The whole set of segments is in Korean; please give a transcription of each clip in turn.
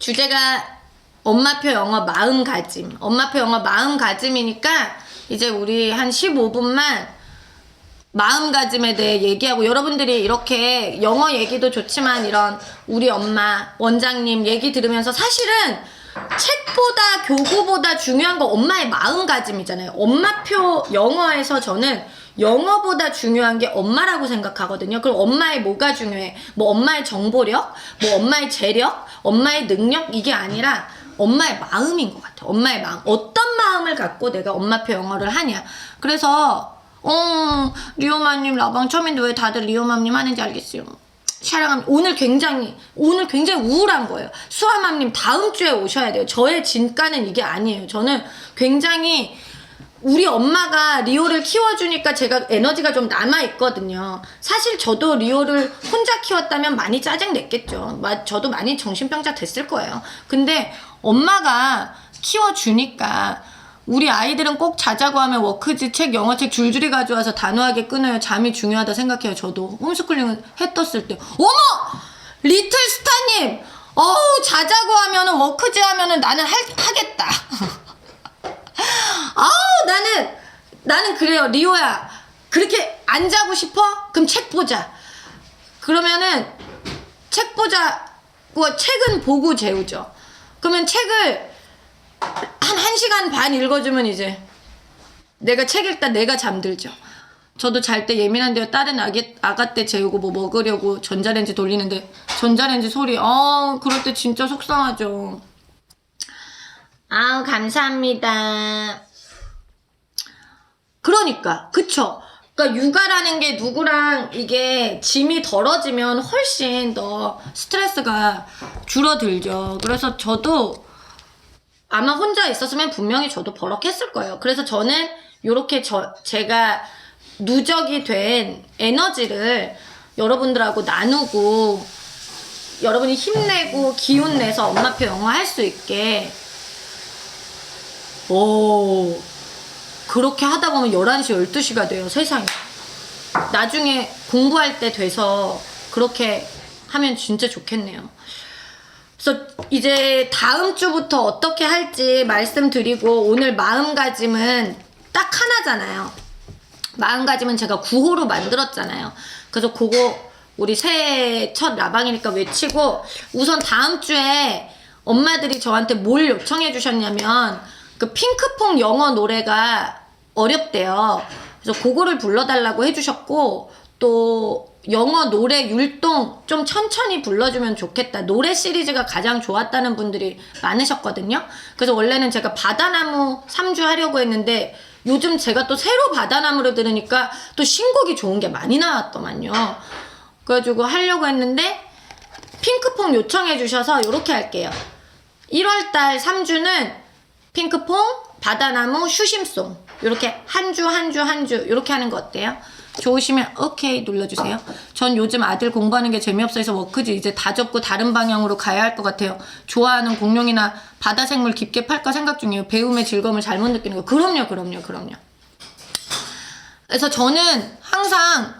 주제가 엄마표 영어 마음가짐. 엄마표 영어 마음가짐이니까 이제 우리 한 15분만 마음가짐에 대해 얘기하고 여러분들이 이렇게 영어 얘기도 좋지만 이런 우리 엄마, 원장님 얘기 들으면서 사실은 책보다 교구보다 중요한 거 엄마의 마음가짐이잖아요. 엄마표 영어에서 저는 영어보다 중요한 게 엄마라고 생각하거든요. 그럼 엄마의 뭐가 중요해? 뭐 엄마의 정보력, 뭐 엄마의 재력, 엄마의 능력 이게 아니라 엄마의 마음인 것 같아. 엄마의 마음. 어떤 마음을 갖고 내가 엄마표 영어를 하냐. 그래서 어 리오마님 라방 처음인데 왜 다들 리오맘님 하는지 알겠어요. 샤랑함 오늘 굉장히 오늘 굉장히 우울한 거예요. 수아맘님 다음 주에 오셔야 돼요. 저의 진가는 이게 아니에요. 저는 굉장히 우리 엄마가 리오를 키워주니까 제가 에너지가 좀 남아있거든요. 사실 저도 리오를 혼자 키웠다면 많이 짜증냈겠죠. 마- 저도 많이 정신병자 됐을 거예요. 근데 엄마가 키워주니까 우리 아이들은 꼭 자자고 하면 워크지 책, 영어책 줄줄이 가져와서 단호하게 끊어요. 잠이 중요하다 생각해요. 저도 홈스쿨링을 해 떴을 때. 어머! 리틀 스타님! 어우, 자자고 하면은 워크지 하면은 나는 할, 하겠다. 나는 그래요. 리오야 그렇게 안 자고 싶어? 그럼 책 보자. 그러면은 책 보자고 책은 보고 재우죠. 그러면 책을 한 1시간 반 읽어주면 이제 내가 책 읽다 내가 잠들죠. 저도 잘 때 예민한데요. 다른 아기, 아가 때 재우고 뭐 먹으려고 전자레인지 돌리는데 전자레인지 소리 어 그럴 때 진짜 속상하죠. 아우 감사합니다. 그러니까 그쵸. 그러니까 육아라는 게 누구랑 이게 짐이 덜어지면 훨씬 더 스트레스가 줄어들죠. 그래서 저도 아마 혼자 있었으면 분명히 저도 버럭했을 거예요. 그래서 저는 요렇게 저 제가 누적이 된 에너지를 여러분들하고 나누고 여러분이 힘내고 기운 내서 엄마표 영어 할수 있게 오 그렇게 하다 보면 11시 12시가 돼요 세상에. 나중에 공부할 때 돼서 그렇게 하면 진짜 좋겠네요. 그래서 이제 다음 주부터 어떻게 할지 말씀드리고 오늘 마음가짐은 딱 하나잖아요. 마음가짐은 제가 9호로 만들었잖아요. 그래서 그거 우리 새해 첫 라방이니까 외치고 우선 다음 주에 엄마들이 저한테 뭘 요청해 주셨냐면 그 핑크퐁 영어 노래가 어렵대요. 그래서 그거를 불러달라고 해주셨고 또 영어 노래 율동 좀 천천히 불러주면 좋겠다. 노래 시리즈가 가장 좋았다는 분들이 많으셨거든요. 그래서 원래는 제가 바다나무 3주 하려고 했는데 요즘 제가 또 새로 바다나무를 들으니까 또 신곡이 좋은 게 많이 나왔더만요. 그래가지고 하려고 했는데 핑크퐁 요청해 주셔서 이렇게 할게요. 1월달 3주는 핑크퐁, 바다나무, 휴심송 이렇게 한 주 한 주 한 주 이렇게 하는 거 어때요? 좋으시면 오케이 눌러주세요. 전 요즘 아들 공부하는 게 재미없어서 워크지 이제 다 접고 다른 방향으로 가야 할 것 같아요. 좋아하는 공룡이나 바다 생물 깊게 팔까 생각 중이에요. 배움의 즐거움을 잘못 느끼는 거. 그럼요, 그럼요, 그럼요. 그래서 저는 항상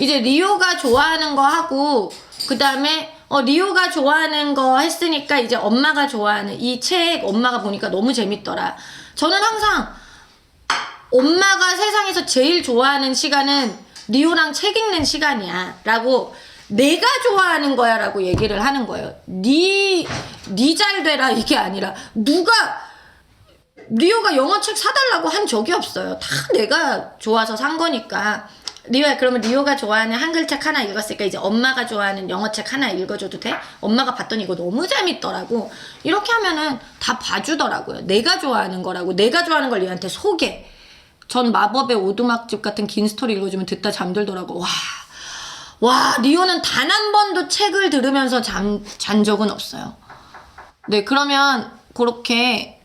이제 리오가 좋아하는 거 하고 그 다음에 어 리오가 좋아하는 거 했으니까 이제 엄마가 좋아하는 이 책 엄마가 보니까 너무 재밌더라. 저는 항상 엄마가 세상에서 제일 좋아하는 시간은 리오랑 책 읽는 시간이야 라고 내가 좋아하는 거야 라고 얘기를 하는 거예요 니 니 잘 되라 이게 아니라 누가 리오가 영어 책 사달라고 한 적이 없어요. 다 내가 좋아서 산 거니까. 리오야, 그러면 리오가 좋아하는 한글책 하나 읽었으니까 이제 엄마가 좋아하는 영어책 하나 읽어줘도 돼? 엄마가 봤더니 이거 너무 재밌더라고. 이렇게 하면은 다 봐주더라고요. 내가 좋아하는 거라고. 내가 좋아하는 걸 리오한테 소개. 전 마법의 오두막집 같은 긴 스토리 읽어주면 듣다 잠들더라고. 와. 와, 리오는 단 한 번도 책을 들으면서 잠, 잔 적은 없어요. 네, 그러면 그렇게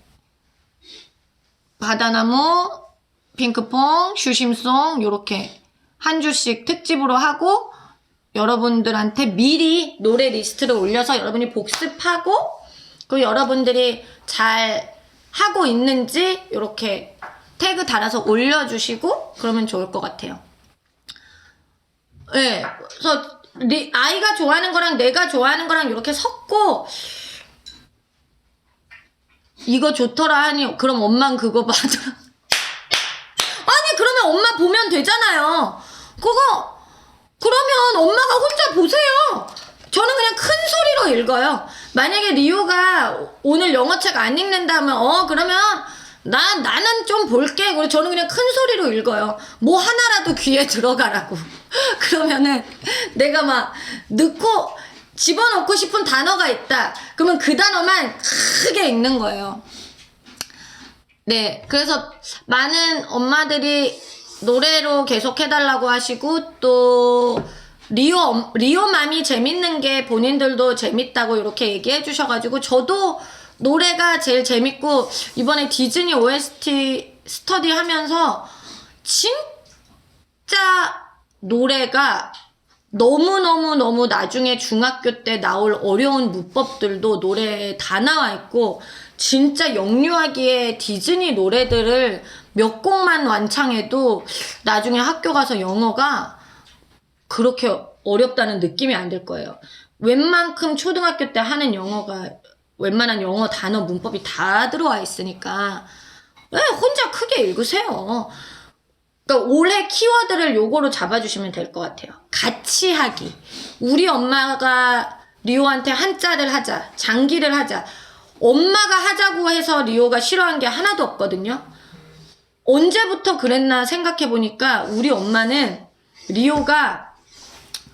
바다나무, 핑크퐁, 휴심송 요렇게 한 주씩 특집으로 하고 여러분들한테 미리 노래 리스트를 올려서 여러분이 복습하고 그 여러분들이 잘 하고 있는지 이렇게 태그 달아서 올려주시고 그러면 좋을 것 같아요. 네, 그래서 리- 아이가 좋아하는 거랑 내가 좋아하는 거랑 이렇게 섞고 이거 좋더라 하니 그럼 엄만 그거 받아. 아니 그러면 엄마 보면 되잖아요. 그거 그러면 엄마가 혼자 보세요. 저는 그냥 큰 소리로 읽어요. 만약에 리오가 오늘 영어책 안 읽는다면 어 그러면 나 나는 좀 볼게. 그리고 저는 그냥 큰 소리로 읽어요. 뭐 하나라도 귀에 들어가라고. 그러면은 내가 막 넣고 집어넣고 싶은 단어가 있다. 그러면 그 단어만 크게 읽는 거예요. 네, 그래서 많은 엄마들이 노래로 계속 해달라고 하시고 또 리오 엄- 리오 맘이 재밌는 게 본인들도 재밌다고 이렇게 얘기해 주셔가지고 저도 노래가 제일 재밌고 이번에 디즈니 OST 스터디 하면서 진짜 노래가 너무너무너무 나중에 중학교 때 나올 어려운 문법들도 노래에 다 나와 있고 진짜 영유아기에 디즈니 노래들을 몇 곡만 완창해도 나중에 학교 가서 영어가 그렇게 어렵다는 느낌이 안 들 거예요. 웬만큼 초등학교 때 하는 영어가 웬만한 영어 단어 문법이 다 들어와 있으니까 왜 혼자 크게 읽으세요. 그러니까 올해 키워드를 요거로 잡아주시면 될 것 같아요. 같이 하기. 우리 엄마가 리오한테 한자를 하자, 장기를 하자. 엄마가 하자고 해서 리오가 싫어한 게 하나도 없거든요. 언제부터 그랬나 생각해 보니까 우리 엄마는 리오가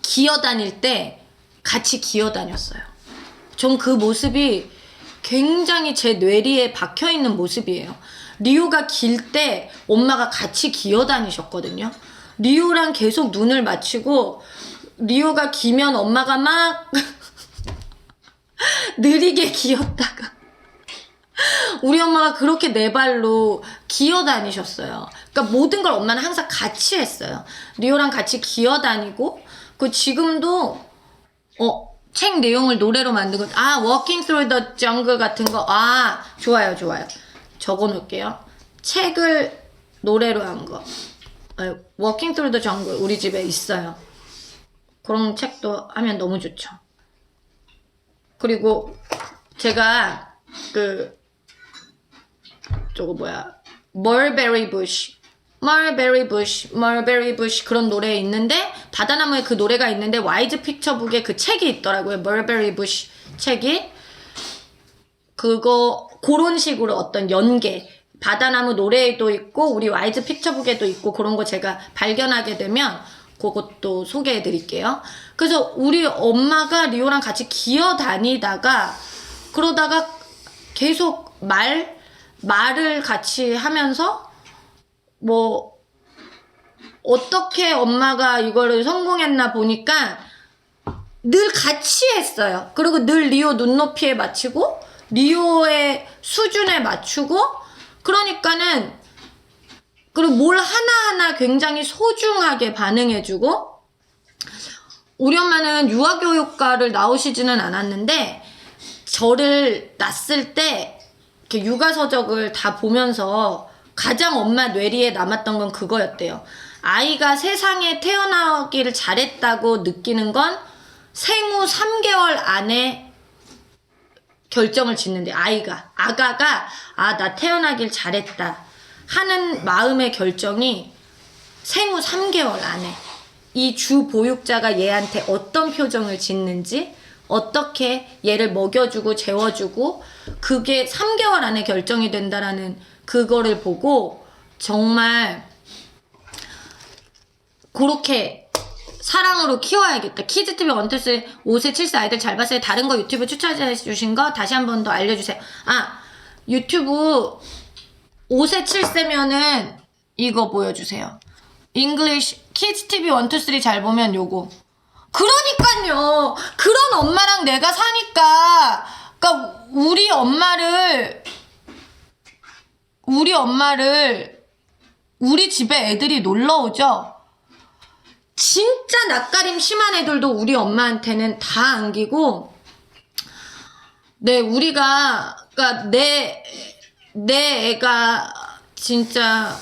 기어 다닐 때 같이 기어 다녔어요. 전 그 모습이 굉장히 제 뇌리에 박혀 있는 모습이에요. 리오가 길 때 엄마가 같이 기어 다니셨거든요. 리오랑 계속 눈을 맞추고 리오가 기면 엄마가 막 느리게 기었다가 우리 엄마가 그렇게 네 발로 기어 다니셨어요. 그러니까 모든 걸 엄마는 항상 같이 했어요. 리오랑 같이 기어 다니고 그 지금도 어, 책 내용을 노래로 만든 거, 아, Walking Through the Jungle 같은 거, 아, 좋아요, 좋아요. 적어 놓을게요. 책을 노래로 한 거. 아, Walking Through the Jungle, 우리 집에 있어요. 그런 책도 하면 너무 좋죠. 그리고 제가 그, 저거 뭐야, Mulberry Bush. Mulberry Bush, Mulberry Bush 그런 노래 있는데 바다나무에 그 노래가 있는데 와이즈 픽처북에 그 책이 있더라고요. Mulberry Bush 책이 그거 그런 식으로 어떤 연계 바다나무 노래에도 있고 우리 와이즈 픽처북에도 있고 그런 거 제가 발견하게 되면 그것도 소개해 드릴게요. 그래서 우리 엄마가 리오랑 같이 기어 다니다가 그러다가 계속 말 말을 같이 하면서 뭐 어떻게 엄마가 이거를 성공했나 보니까 늘 같이 했어요. 그리고 늘 리오 눈높이에 맞추고 리오의 수준에 맞추고 그러니까는 그리고 뭘 하나하나 굉장히 소중하게 반응해주고 우리 엄마는 유아교육과를 나오시지는 않았는데 저를 낳았을 때 이렇게 육아서적을 다 보면서 가장 엄마 뇌리에 남았던 건 그거였대요. 아이가 세상에 태어나기를 잘했다고 느끼는 건 생후 3개월 안에 결정을 짓는데 아이가 아가가 아 나 태어나길 잘했다 하는 마음의 결정이 생후 3개월 안에 이 주 보육자가 얘한테 어떤 표정을 짓는지 어떻게 얘를 먹여주고 재워주고 그게 3개월 안에 결정이 된다라는 그거를 보고 정말 그렇게 사랑으로 키워야겠다. 키즈TV 원투스 5세, 7세 아이들 잘 봤어요. 다른 거 유튜브 추천해 주신 거 다시 한 번 더 알려주세요. 아, 유튜브 5세, 7세면은 이거 보여주세요. English 키즈TV 원투쓰리 잘 보면 요거. 그러니까요. 그런 엄마랑 내가 사니까, 그러니까 우리 엄마를 우리 엄마를 우리 집에 애들이 놀러 오죠. 진짜 낯가림 심한 애들도 우리 엄마한테는 다 안기고, 네, 우리가, 그니까 내, 내 애가 진짜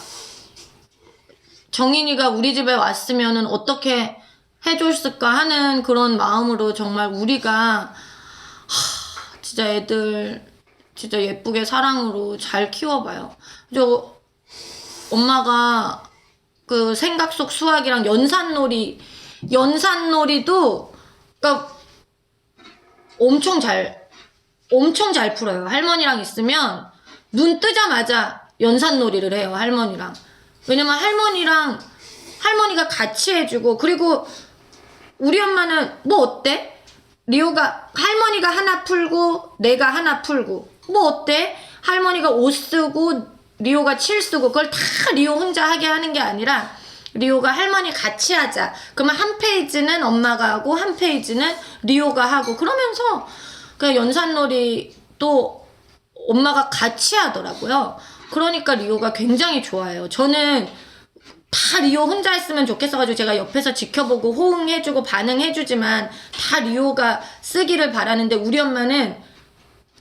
정인이가 우리 집에 왔으면은 어떻게 해줬을까 하는 그런 마음으로 정말 우리가, 하, 진짜 애들 진짜 예쁘게 사랑으로 잘 키워봐요. 저 엄마가 그 생각 속 수학이랑 연산놀이 연산놀이도 그러니까 엄청 잘 엄청 잘 풀어요. 할머니랑 있으면 눈 뜨자마자 연산놀이를 해요. 할머니랑. 왜냐면 할머니랑 할머니가 같이 해주고 그리고 우리 엄마는 뭐 어때? 리오가 할머니가 하나 풀고 내가 하나 풀고 뭐 어때? 할머니가 옷 쓰고 리오가 칠 쓰고 그걸 다 리오 혼자 하게 하는 게 아니라 리오가 할머니 같이 하자. 그러면 한 페이지는 엄마가 하고 한 페이지는 리오가 하고 그러면서 그 연산놀이 또 엄마가 같이 하더라고요. 그러니까 리오가 굉장히 좋아요. 저는 다 리오 혼자 했으면 좋겠어가지고 제가 옆에서 지켜보고 호응해주고 반응해주지만 다 리오가 쓰기를 바라는데 우리 엄마는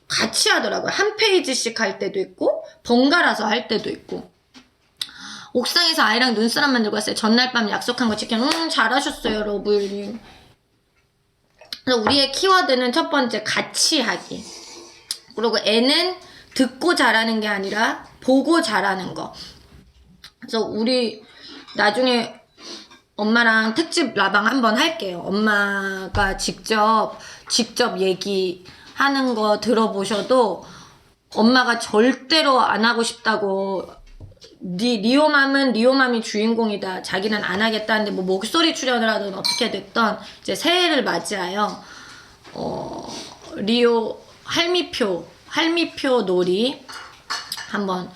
같이 하더라고요. 한 페이지씩 할 때도 있고 번갈아서 할 때도 있고 옥상에서 아이랑 눈사람 만들고 왔어요. 전날 밤 약속한 거 지켜. 음 잘하셨어요. 그래서 우리의 키워드는 첫 번째 같이 하기. 그리고 애는 듣고 잘하는 게 아니라 보고 잘하는 거. 그래서 우리 나중에 엄마랑 특집 라방 한번 할게요. 엄마가 직접 직접 얘기 하는 거 들어보셔도 엄마가 절대로 안 하고 싶다고 니 리오맘은 리오맘이 주인공이다. 자기는 안 하겠다는데 뭐 목소리 출연을 하든 어떻게 됐던 이제 새해를 맞이하여 어 리오 할미표 할미표 놀이 한번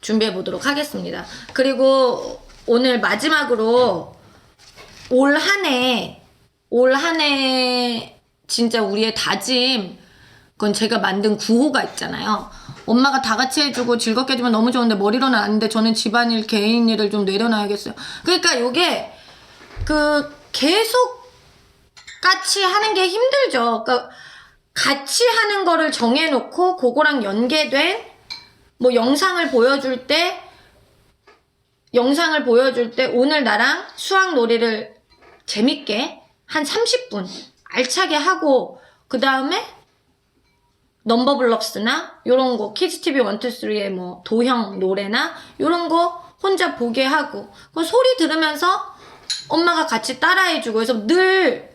준비해 보도록 하겠습니다. 그리고 오늘 마지막으로 올 한 해, 올 한해 진짜 우리의 다짐, 그건 제가 만든 구호가 있잖아요. 엄마가 다 같이 해주고 즐겁게 해주면 너무 좋은데 머리로는 안 돼. 저는 집안일, 개인 일을 좀 내려놔야겠어요. 그러니까 요게 그 계속 같이 하는 게 힘들죠. 그러니까 같이 하는 거를 정해놓고 그거랑 연계된 뭐 영상을 보여줄 때 영상을 보여줄 때 오늘 나랑 수학 놀이를 재밌게 한 30분 알차게 하고 그 다음에 넘버블럭스나 요런 거 키즈TV 1, 2, 3의 뭐 도형 노래나 요런 거 혼자 보게 하고 그 소리 들으면서 엄마가 같이 따라해주고 그래서 늘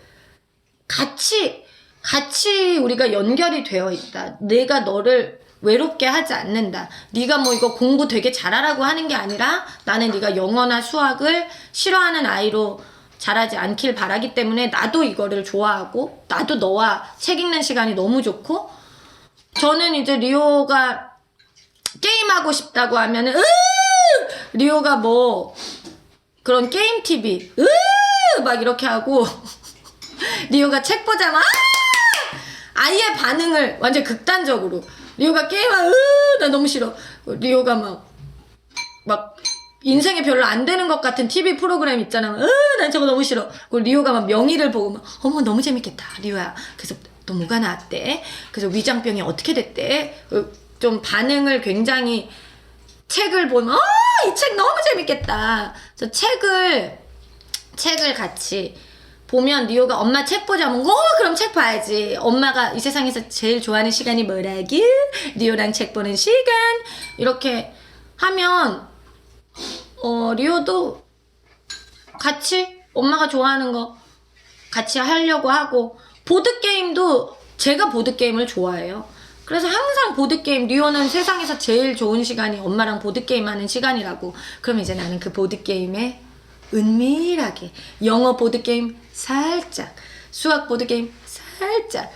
같이 같이 우리가 연결이 되어 있다. 내가 너를 외롭게 하지 않는다. 네가 뭐 이거 공부 되게 잘하라고 하는 게 아니라 나는 네가 영어나 수학을 싫어하는 아이로 자라지 않길 바라기 때문에 나도 이거를 좋아하고 나도 너와 책 읽는 시간이 너무 좋고 저는 이제 리오가 게임하고 싶다고 하면은 으 리오가 뭐 그런 게임 TV 으 막 이렇게 하고 리오가 책 보자마 아! 아이의 반응을 완전 극단적으로. 리오가 게임하 으 나 너무 싫어. 리오가 막 막 인생에 별로 안 되는 것 같은 TV 프로그램 있잖아. 으 난 저거 너무 싫어. 그리고 리오가 막 명의를 보고 막 어머 너무 재밌겠다. 리오야. 그래서 또 뭐가 나왔대? 그래서 위장병이 어떻게 됐대? 어, 좀 반응을 굉장히 책을 보면 어 이 책 너무 재밌겠다. 그래서 책을 책을 같이 보면 리오가 엄마 책 보자면 어 그럼 책 봐야지. 엄마가 이 세상에서 제일 좋아하는 시간이 뭐라기 리오랑 책 보는 시간. 이렇게 하면 어 리오도 같이 엄마가 좋아하는 거 같이 하려고 하고 보드 게임도 제가 보드 게임을 좋아해요. 그래서 항상 보드 게임 리오는 세상에서 제일 좋은 시간이 엄마랑 보드 게임 하는 시간이라고. 그럼 이제 나는 그 보드 게임에 은밀하게 영어 보드 게임 살짝, 수학 보드 게임 살짝,